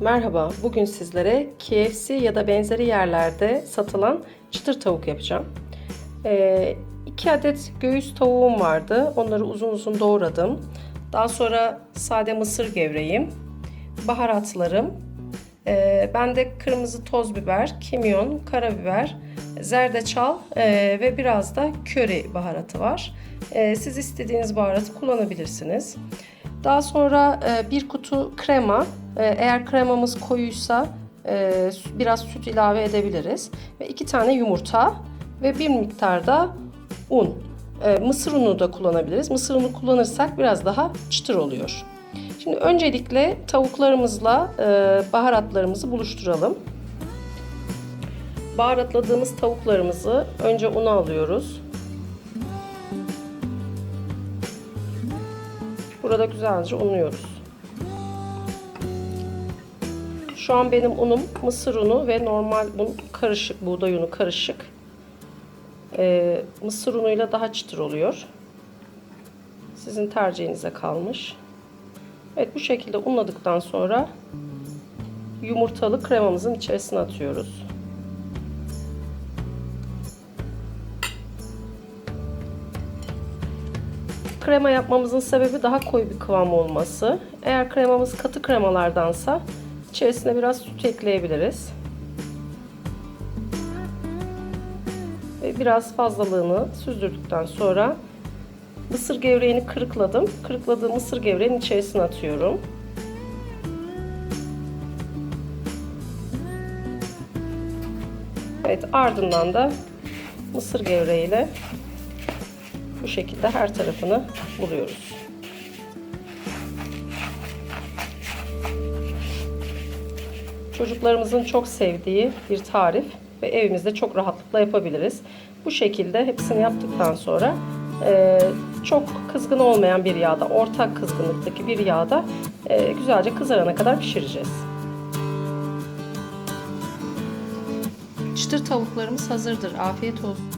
Merhaba, bugün sizlere KFC ya da benzeri yerlerde satılan çıtır tavuk yapacağım. 2 adet göğüs tavuğum vardı. Onları uzun uzun doğradım. Daha sonra sade mısır gevreğim, baharatlarım, ee, bende kırmızı toz biber, kimyon, karabiber, zerdeçal ee, ve biraz da köri baharatı var. Ee, siz istediğiniz baharatı kullanabilirsiniz. Daha sonra e, bir kutu krema. E, eğer kremamız koyuysa e, biraz süt ilave edebiliriz. Ve iki tane yumurta ve bir miktar da un. E, mısır unu da kullanabiliriz. Mısır unu kullanırsak biraz daha çıtır oluyor. Şimdi öncelikle tavuklarımızla e, baharatlarımızı buluşturalım. Baharatladığımız tavuklarımızı önce una alıyoruz. Burada güzelce unuyoruz. Şu an benim unum mısır unu ve normal un karışık, buğday unu karışık. Ee, mısır unuyla daha çıtır oluyor. Sizin tercihinize kalmış. Evet bu şekilde unladıktan sonra yumurtalı kremamızın içerisine atıyoruz. Krema yapmamızın sebebi daha koyu bir kıvam olması. Eğer kremamız katı kremalardansa içerisine biraz süt ekleyebiliriz. Ve biraz fazlalığını süzdürdükten sonra mısır gevreğini kırıkladım. Kırıkladığım mısır gevreğinin içerisine atıyorum. Evet ardından da mısır gevreğiyle bu şekilde her tarafını buluyoruz. Çocuklarımızın çok sevdiği bir tarif ve evimizde çok rahatlıkla yapabiliriz. Bu şekilde hepsini yaptıktan sonra e, çok kızgın olmayan bir yağda, ortak kızgınlıktaki bir yağda e, güzelce kızarana kadar pişireceğiz. Çıtır tavuklarımız hazırdır. Afiyet olsun.